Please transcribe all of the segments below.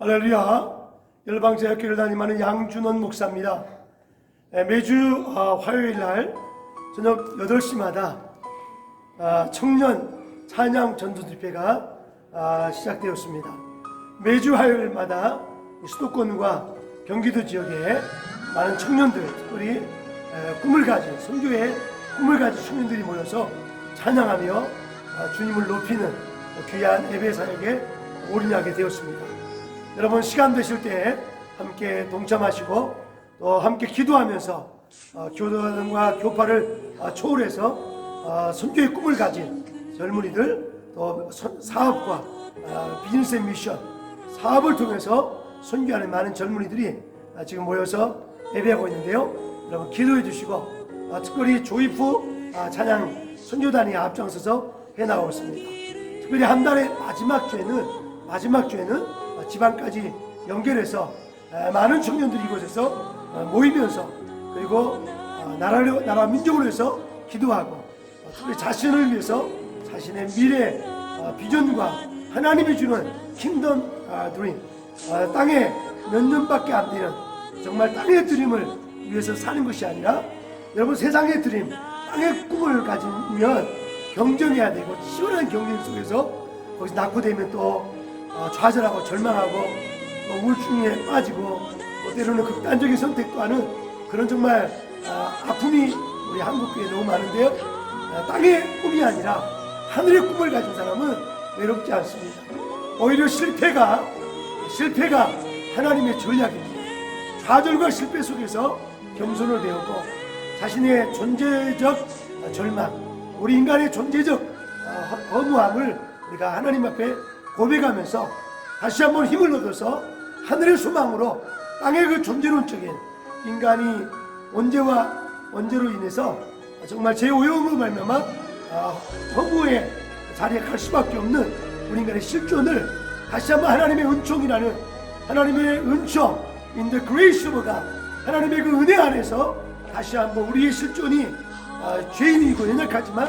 할렐루야. 열방제학교를 다니는 양준원 목사입니다. 에, 매주 아, 화요일 날 저녁 8시마다 아, 청년 찬양 전도 집회가 아, 시작되었습니다. 매주 화요일마다 수도권과 경기도 지역에 많은 청년들, 특별히 에, 꿈을 가진 선교의 꿈을 가진 청년들이 모여서 찬양하며 아, 주님을 높이는 귀한 예배 사역에 올인하게 되었습니다. 여러분 시간 되실 때 함께 동참하시고 또 함께 기도하면서 어, 교단과 교파를 어, 초월해서 어, 선교의 꿈을 가진 젊은이들 또 선- 사업과 어, 비즈니스 앤 미션 사업을 통해서 선교하는 많은 젊은이들이 어, 지금 모여서 예배하고 있는데요. 여러분 기도해 주시고 어, 특별히 아, 찬양 선교단이 앞장서서 해 나가고 있습니다. 특별히 한 달의 마지막 주에는 마지막 주에는 어, 지방까지 연결해서 에, 많은 청년들이 이곳에서 어, 모이면서 그리고 어, 나라를 나라 민족을 위해서 기도하고 어, 특별히 자신을 위해서 자신의 미래 어, 비전과 하나님이 주는 킹덤 아, 드림 어, 땅에 몇 년밖에 안 되는 정말 땅의 드림을 위해서 사는 것이 아니라 여러분 세상의 드림 땅의 꿈을 가지면 경쟁해야 되고 치열한 경쟁 속에서 거기서 낙후되면 또 어, 좌절하고 절망하고 또 우울증에 빠지고 또 때로는 극단적인 선택도 하는 그런 정말 아, 아픔이 우리 한국교회에 너무 많은데요. 아, 땅의 꿈이 아니라 하늘의 꿈을 가진 사람은 외롭지 않습니다. 오히려 실패가 실패가 하나님의 전략입니다. 좌절과 실패 속에서 겸손을 배우고 자신의 존재적 절망, 우리 인간의 존재적 어, 허- 허무함을 우리가 하나님 앞에 고백하면서 다시 한번 힘을 얻어서 하늘의 소망으로 땅의 그 존재론적인 인간이 언제와 언제로 인해서 정말 제 오염으로 말미암아 아, 허무의 자리에 갈 수밖에 없는 우리 인간의 실존을 다시 한번 하나님의 은총이라는 하나님의 은총 in the grace of God 하나님의 그 은혜 안에서 다시 한번 우리의 실존이 아, 죄인이고 연약하지만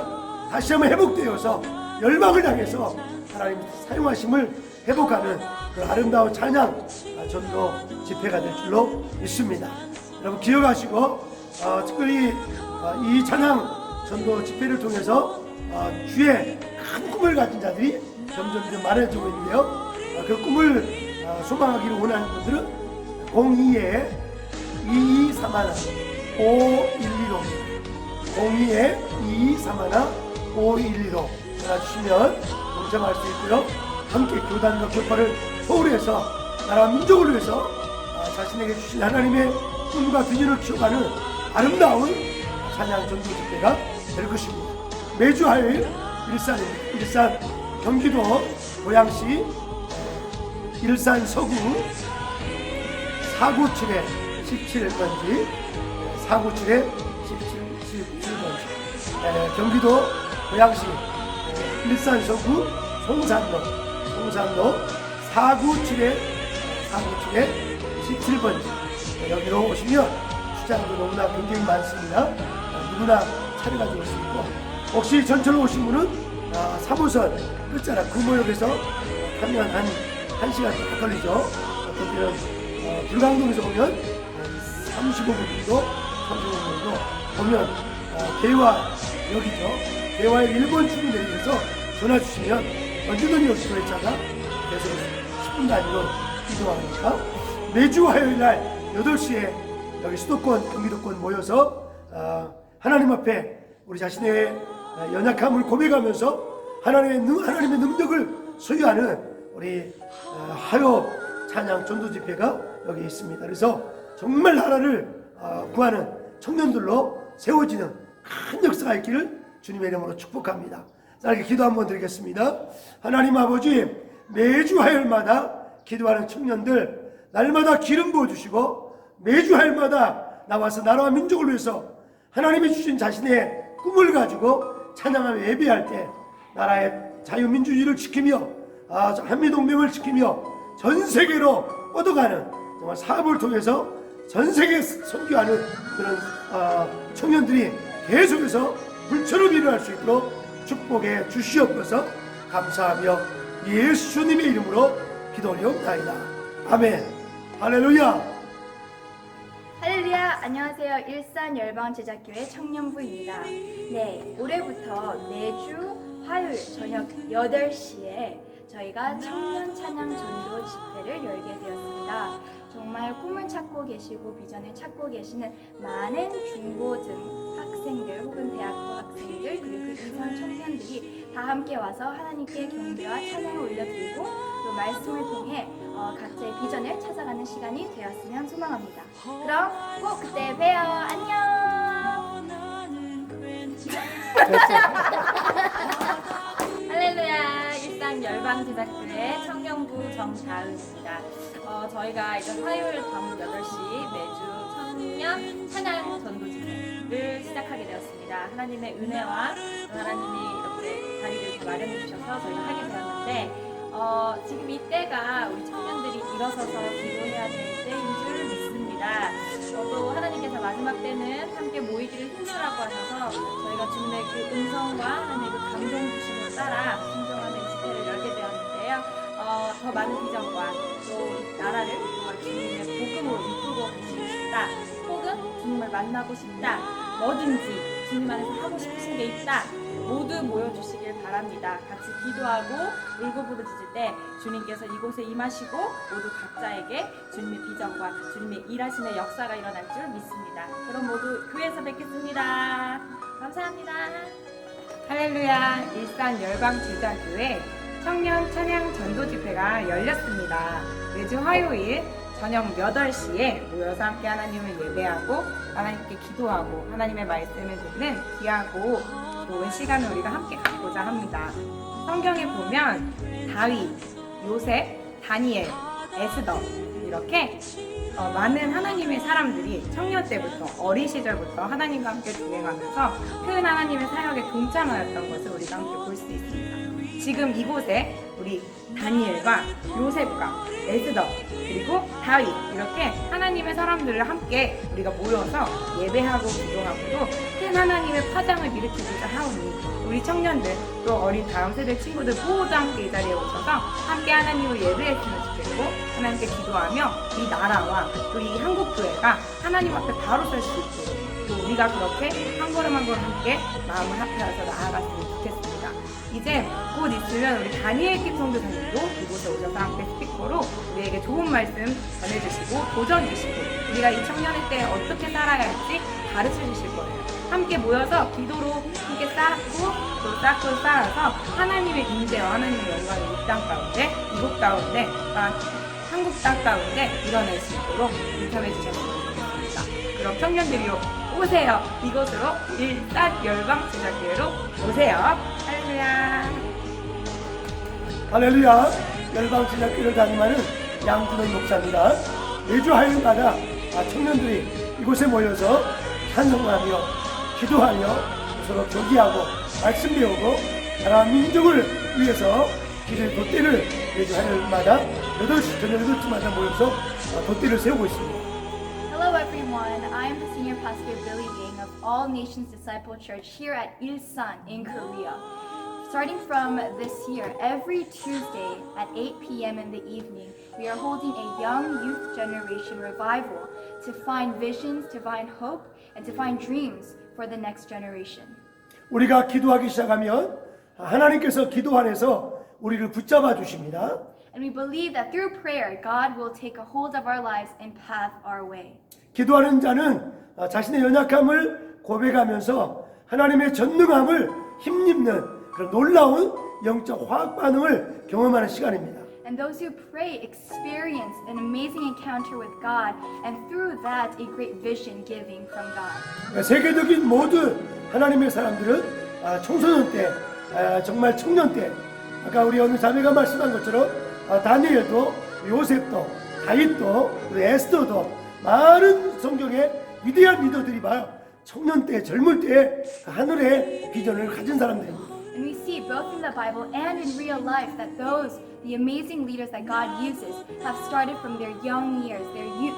다시 한번 회복되어서 열망을 향해서 하나님 사용하심을 회복하는 그 아름다운 찬양 아, 전도 집회가 될 줄로 믿습니다. 여러분 기억하시고 어, 특별히 어, 이 찬양 전도 집회를 통해서 어, 주의 큰 꿈을 가진 자들이 점점 더 많아지고 있는데요. 어, 그 꿈을 어, 소망하기를 원하는 분들은 02에 2231 5115 02에 2231 5115 전화 주시면 동참할 수 있고요. 함께 교단과 교파를 소홀해서 나라 민족을 위해서 아, 자신에게 주신 하나님의 꿈과 비전을 키워가는 아름다운 찬양 전도 집회가 될 것입니다. 매주 화요일 일산입니다. 일산 경기도 고양시 일산 서구 497에 17번지 497에 17, 17번지 경기도 고양시 에, 일산 서구 송산로 송산로 497에 497에 17번지 여기로 오시면 시장도 너무나 굉장히 많습니다. 아, 누구나 차려가지고 올수 있고. 혹시 전철로 오신 분은 아, 3호선 끝자락 금호역에서 타면 한 1시간 다 걸리죠. 어떤 때는 어, 불광동에서 오면 35분 정도, 35분 정도 보면 어, 대화역이죠. 대화역 1번 출구 내리면서 전화 주시면 언제든지 여기 도회차가 계속 10분 단위로 이동하니까 매주 화요일 날 8시에 여기 수도권, 경기도권 모여서 어, 하나님 앞에 우리 자신의 어, 연약함을 고백하면서 하나님의, 능- 하나님의 능력을 소유하는 우리 어, 하요 찬양 전도 집회가 여기 있습니다. 그래서 정말 나라를 어, 구하는 청년들로 세워지는 큰 역사가 있기를 주님의 이름으로 축복합니다. 자, 이렇게 기도 한번 드리겠습니다. 하나님 아버지, 매주 화요일마다 기도하는 청년들, 날마다 기름 부어주시고, 매주 화요일마다 나와서 나라와 민족을 위해서 하나님이 주신 자신의 꿈을 가지고 찬양하며 예배할 때, 나라의 자유민주주의를 지키며, 아, 한미동맹을 지키며, 전 세계로 뻗어가는 정말 사업을 통해서 전 세계 선교하는 그런 아, 청년들이 계속해서 불처럼 일어날 수 있도록 축복해 주시옵소서 감사하며 예수님의 이름으로 기도 올리옵나이다. 아멘. 할렐루야. 할렐루야! 안녕하세요. 일산 열방 제작교회 청년부입니다. 네, 올해부터 매주 화요일 저녁 8시에 저희가 청년 찬양 전도 집회를 열게 되었습니다. 정말 꿈을 찾고 계시고 비전을 찾고 계시는 많은 중고등 학생들 혹은 대학교 학생들 그리고 그 이상 청년들이 다 함께 와서 하나님께 경배와 찬양을 올려드리고 또 말씀을 통해 어, 각자의 비전을 찾아가는 시간이 되었으면 소망합니다. 그럼 꼭 그때 봬요. 안녕. 할렐루야 일산 열방 제작교회 청년부 정다은입니다. 어, 저희가 이제 화요일 밤 8시 매주 청년 찬양 전도 집회 를 시작하게 되었습니다. 하나님의 은혜와 또 하나님이 이렇게 자리를 마련해 주셔서 저희가 하게 되었는데 어, 지금 이때가 우리 청년들이 일어서서 기도해야 될 때인 줄 믿습니다. 어, 또 하나님께서 마지막 때는 함께 모이기를 힘내라고 하셔서 저희가 주님의 그 음성과 하나님의 그 감동 주심을 따라 이 집회를 열게 되었는데요. 어, 더 많은 비전과 또 나라를 주님의 복음으로 이끌고 가시고 싶다. 혹은 주님을 만나고 싶다. 뭐든지 주님 안에서 하고 싶으신 게 있다. 모두 모여주시길 바랍니다. 같이 기도하고 울고 부르짖을 때 주님께서 이곳에 임하시고 모두 각자에게 주님의 비전과 주님의 일하심의 역사가 일어날 줄 믿습니다. 그럼 모두 교회에서 뵙겠습니다. 감사합니다. 할렐루야 일산 열방 제자교회 청년 찬양 전도 집회가 열렸습니다. 매주 화요일 저녁 8시에 모여서 함께 하나님을 예배하고 하나님께 기도하고 하나님의 말씀을 듣는 귀하고 좋은 시간을 우리가 함께 갖고자 합니다. 성경에 보면 다윗, 요셉, 다니엘, 에스더 이렇게 어, 많은 하나님의 사람들이 청년 때부터 어린 시절부터 하나님과 함께 동행하면서 큰 하나님의 사역에 동참하였던 것을 우리가 함께 볼 수 있습니다. 지금 이곳에 우리 다니엘과 요셉과 에스더 그리고 다윗 이렇게 하나님의 사람들을 함께 우리가 모여서 예배하고 기도하고도 큰 하나님의 파장을 일으키고자 하오니 우리 청년들 또 어린 다음 세대 친구들 모두 함께 이 자리에 오셔서 함께 하나님을 예배했으면 좋겠고 하나님께 기도하며 이 나라와 또 이 한국 교회가 하나님 앞에 바로 설 수 있도록 또 우리가 그렇게 한 걸음 한 걸음 함께 마음을 합해서 나아갔으면 좋겠습니다. 이제 곧 있으면 우리 다니엘 킴 성교사님도 이곳에 오셔서 함께 스피커로 우리에게 좋은 말씀 전해주시고 도전 주시고 우리가 이 청년의 때 어떻게 살아야 할지 가르쳐 주실 거예요. 함께 모여서 기도로 함께 쌓고 또 쌓고 쌓아서 하나님의 임재와 하나님의 영광이 이땅 가운데 이곳 가운데 또한 한국 땅 가운데 일어날 수 있도록 인참해 주셨으면 좋겠습니다. 그럼 청년들이요 오세요 이곳으로 일산 열방 제자교회로 오세요 할렐루야 할렐루야. 열방 제작교를 담임하는 양준원 목사입니다. 매주 화요일마다 아, 청년들이 이곳에 모여서 찬송하며 기도하며 서로 교기하고 말씀 배우고 나라 민족을 위해서 기도의 돛대를 매주 화요일마다 8시 저녁 8시마다 모여서 아, 돛대를 세우고 있습니다. Hello everyone. I am the senior pastor Billy Yang of All Nations Disciple Church here at Ilsan in Korea. Starting from this year, every Tuesday at 8 p.m. in the evening, we are holding a young youth generation revival to find visions, to find hope, and to find dreams for the next generation. 우리가 기도하기 시작하면 하나님께서 기도 안에서 우리를 붙잡아 주십니다. And we believe that through prayer, God will take a hold of our lives and path our way. 기도하는 자는 아, 자신의 연약함을 고백하면서 하나님의 전능함을 힘입는 그런 놀라운 영적 화학 반응을 경험하는 시간입니다. And those who pray experience an amazing encounter with God, and through that, a great vision giving from God. 세계적인 모든 하나님의 사람들은 아, 청소년 때, 아, 정말 청년 때, 아까 우리 어느 자매가 말씀한 것처럼 아, 다니엘도, 요셉도, 다윗도, 우리 에스더도 많은 성경의 위대한 리더들이 봐요. 청년 때, 젊을 때그 하늘의 비전을 가진 사람들입니다. And we see both in the Bible and in real life that those, the amazing leaders that God uses, have started from their young years, their youth.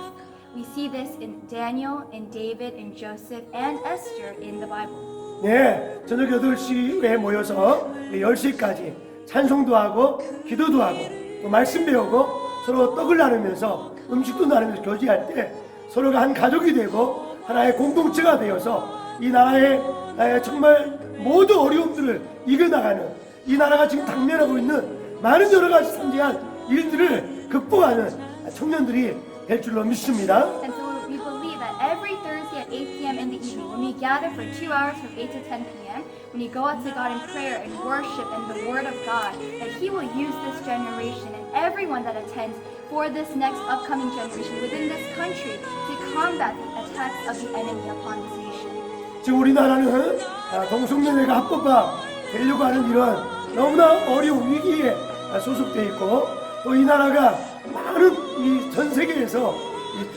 We see this in Daniel, in David, in Joseph, and Esther in the Bible. 네, 저녁 8시에 모여서 10시까지 찬송도 하고 기도도 하고 또 말씀 배우고 서로 떡을 나누면서 음식도 나누면서 교제할 때 서로가 한 가족이 되고 하나의 공동체가 되어서 이 나라의 에, 정말 모든 어려움들을 이겨나가는 이 나라가 지금 당면하고 있는 많은 여러 가지 상대한 일들을 극복하는 청년들이 될 줄로 믿습니다. Every Thursday at 8 p.m. in the evening, when we gather for two hours from 8 to 10 p.m., when we go out to God in prayer and worship and the Word of God, that He will use this generation and everyone that attends for this next upcoming generation within this country to combat the attacks of the enemy upon this nation. 지금 우리나라는 아, 동성연애가 합법화 되려고 하는 이런 너무나 어려운 위기에 아, 소속돼 있고 또 이 나라가 많은 이 전 세계에서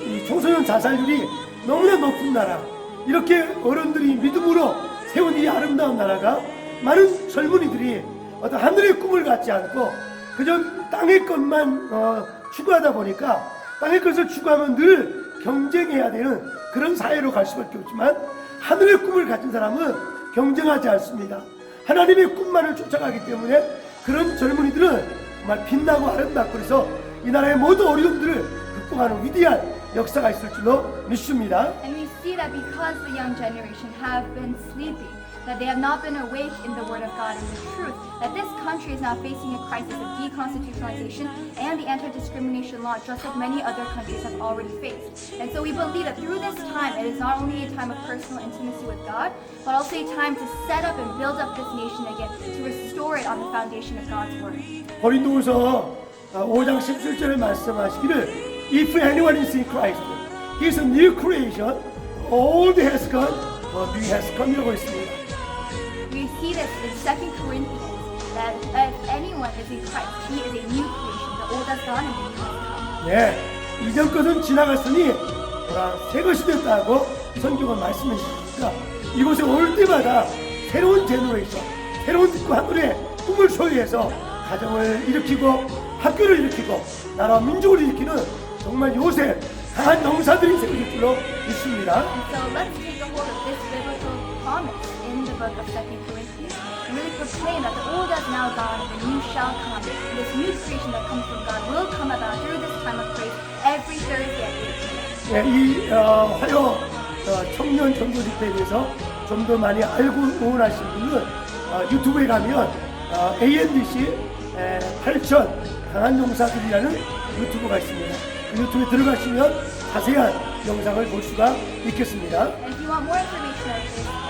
이, 이 청소년 자살률이 너무나 높은 나라 이렇게 어른들이 믿음으로 세운 이 아름다운 나라가 많은 젊은이들이 어떤 하늘의 꿈을 갖지 않고 그저 땅의 것만 어, 추구하다 보니까 땅의 것을 추구하면 늘 경쟁해야 되는 그런 사회로 갈 수밖에 없지만 하늘의 꿈을 가진 사람은 경쟁하지 않습니다. 하나님의 꿈만을 쫓아가기 때문에 그런 젊은이들은 정말 빛나고 아름답고 그래서 이 나라의 모든 어려움들을 극복하는 위대한 역사가 있을 줄로 믿습니다. And we see that because the young generation have been sleeping, that they have not been awake in the Word of God and the truth, that this country is now facing a crisis of deconstitutionalization and the anti-discrimination law, just like many other countries have already faced. And so we believe that through this time, it is not only a time of personal intimacy with God, but also a time to set up and build up this nation again, to restore it on the foundation of God's Word. 고린도후서 5장 17절에 말씀하시기를 If anyone is in Christ, he is a new creation. Old has gone, the new has come이라고 했습니다. We see this in 2 Corinthians, that if anyone is in Christ, he is a new creation. The old has gone and the new has come. 예, 이전 것은 지나갔으니 보라 새 것이 됐다고 성경은 말씀해 주시니까 이곳에 올 때마다 새로운 제너레이션, 새로운 그 하늘의 꿈을 소유해서 가정을 일으키고 학교를 일으키고 나라와 민족을 일으키는 정말 요새 강한 영사들이 세워질 줄로 믿습니다. So let's take a hold of this biblical promise book of 2 Corinthians and really proclaim that the old has now gone and the new shall come. And this new creation that comes from God will come about through this time of grace every Thursday at 8 p.m. 예, 이 어, 화요 어, 청년 전도 집회에 대해서 좀 더 많이 알고 응원하신 분은 어, 유튜브에 가면 어, ANDC 에, 8000 강한 용사들이라는 유튜브가 있습니다. 그 유튜브에 들어가시면 자세한 영상을 볼 수가 있겠습니다. And if you want more information of this,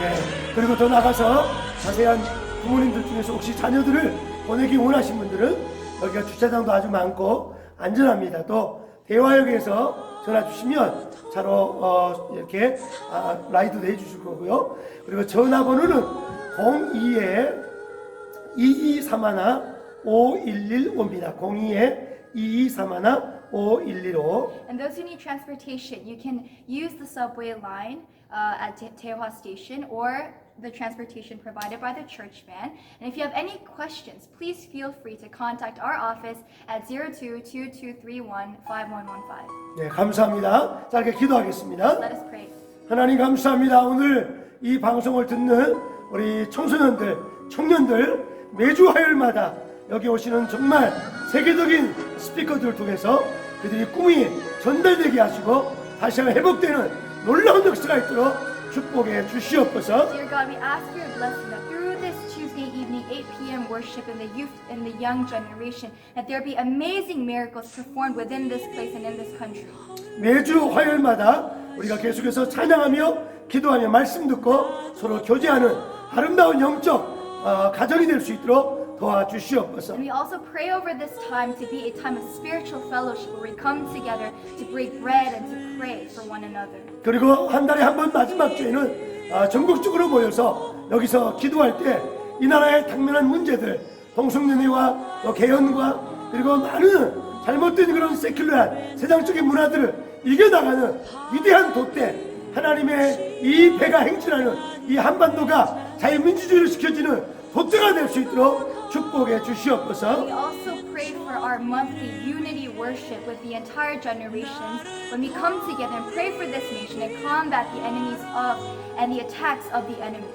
예, 그리고 더 나가서 자세한 부모님들 중에서 혹시 자녀들을 보내기 원하신 분들은 여기가 주차장도 아주 많고 안전합니다. 또 대화역에서 전화 주시면 차로 어, 이렇게 아, 라이드도 해주실 거고요. 그리고 전화번호는 02에 2231 5115입니다. 02에 2231 5115 And those who need transportation, you can use the subway line uh, at Te- Tewa Station or the transportation provided by the church van. And if you have any questions, please feel free to contact our office at 0222315115. 네, 감사합니다. 짧게 기도하겠습니다. Let us pray. 하나님 감사합니다. 오늘 이 방송을 듣는 우리 청소년들, 청년들 매주 화요일마다 여기 오시는 정말 세계적인 스피커들을 통해서 그들이 꿈이 전달되게 하시고 다시 한번 회복되는 놀라운 역사가 있도록 축복해 주시옵소서. Dear God, we ask for your blessing that through this Tuesday evening, 8 p.m. worship in the youth and the young generation, that there be amazing miracles performed within this place and in this country. 매주 화요일마다 우리가 계속해서 찬양하며 기도하며 말씀 듣고 서로 교제하는 아름다운 영적 어, 가정이 될 수 있도록 도와주시옵소서. And we also pray over this time to be a time of spiritual fellowship where we come together to break bread and to pray for one another. 그리고 한 달에 한 번 마지막 주에는 아, 전국적으로 모여서 여기서 기도할 때 이 나라의 당면한 문제들, 동성연애와 또 개헌과 그리고 많은 잘못된 그런 세큘러한 세상적인 문화들을 이겨나가는 위대한 돛대 하나님의 이 배가 행진하는 이 한반도가 자유민주주의를 지켜지는 돛대가 될 수 있도록 축복해 주시옵소서. We also prayed for our monthly unity worship with the entire generations when we come together and pray for this nation and combat the enemies of and the attacks of the enemy.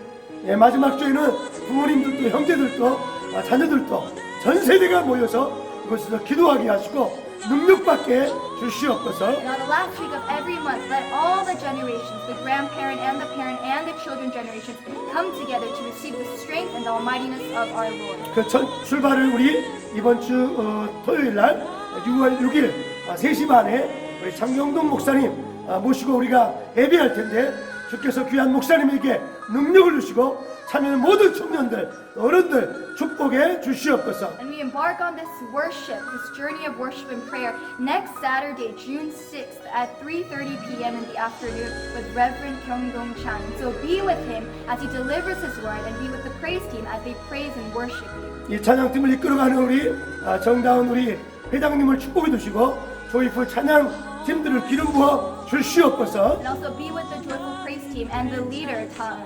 예, 마지막 주에는 부모님들도 형제들도 아, 자녀들도 전 세대가 모여서 이곳에서 기도하게 하시고 능력받게 주시옵소서. And on the last week of every month, let all the generations, the grandparent and the parent and the children generations, come together to receive the strength and the almightiness of our Lord. 그 첫 출발을 우리 이번 주 어, 토요일 날 6월 6일 아, 3시 반에 우리 장경동 목사님 아, 모시고 우리가 예배할 텐데 주께서 귀한 목사님에게 능력을 주시고 참여하는 모든 청년들 어른들 축복해 주시옵소서. And we embark on this worship, this journey of worship and prayer next Saturday, June 6th at 3:30 p.m. in the afternoon with Reverend Kyungdong Chan. So be with him as he delivers his word and be with the praise team as they praise and worship you. 이 찬양팀을 이끌어가는 우리 아, 정다운 우리 회장님을 축복해 주시고 조이풀 찬양 팀들을 기름 부어 주시옵소서. And also be with the joyful team and the leader, Tom.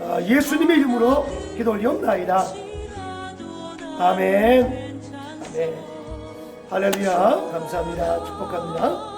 아, 예수님의 이름으로 기도 올리옵나이다. 아멘. 아멘. 할렐루야. 감사합니다. 축복합니다.